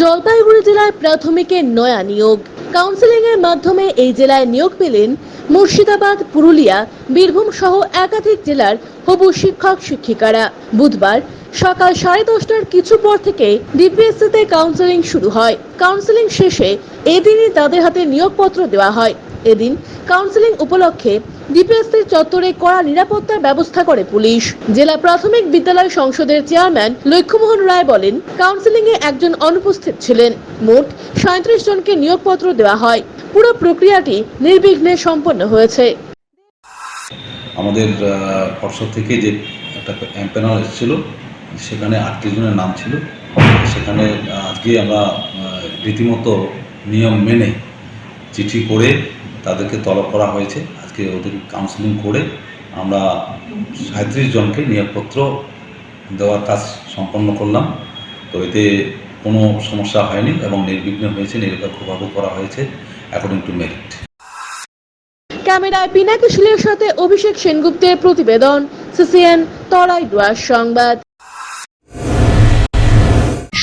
জলপাইগুড়ি জেলায় প্রাথমিকের নয়া নিয়োগ। কাউন্সেলিং এর মাধ্যমে এই জেলায় নিয়োগ পেলেন মুর্শিদাবাদ, পুরুলিয়া, বীরভূম সহ একাধিক জেলার হবু শিক্ষক, শিক্ষিকারা। বুধবার সকাল সাড়ে দশটার কিছু পর থেকে ডিপিএসসিতে কাউন্সেলিং শুরু হয়। কাউন্সেলিং শেষে এদিনই তাদের হাতে নিয়োগপত্র দেওয়া হয়। এদিন কাউন্সেলিং উপলক্ষে ডিপিএসসির চত্বরে কড়া নিরাপত্তার ব্যবস্থা করে পুলিশ। জেলা প্রাথমিক বিদ্যালয় সংসদের চেয়ারম্যান লক্ষ্যমোহন রায় বলেন কাউন্সেলিং এ একজন অনুপস্থিত ছিলেন। মোট সাঁত্রিশ জনকে নিয়োগপত্র দেওয়া হয়। পুরো প্রক্রিয়াটি নির্বিঘ্নে সম্পন্ন হয়েছে। আমাদের পর্ষদ থেকে যে একটা প্যানেল এসেছিল, সেখানে আটত্রিশ জনের নাম ছিল। সেখানে আজকে আমরা রীতিমতো নিয়ম মেনে চিঠি করে তাদেরকে তলব করা হয়েছে। আজকে ওদের কাউন্সিলিং করে আমরা সাঁত্রিশ জনকে নিয়োগপত্র দেওয়ার কাজ সম্পন্ন করলাম। তো এতে কোনো সমস্যা হয়নি এবং নির্বিঘ্ন হয়েছে নিরপেক্ষভাবে করা হয়েছে অ্যাকর্ডিং টু মেরিট ক্যামেরায় পিনাকি সাথে অভিষেক সেনগুপ্তের প্রতিবেদন, সিসিএন তরাই সংবাদ।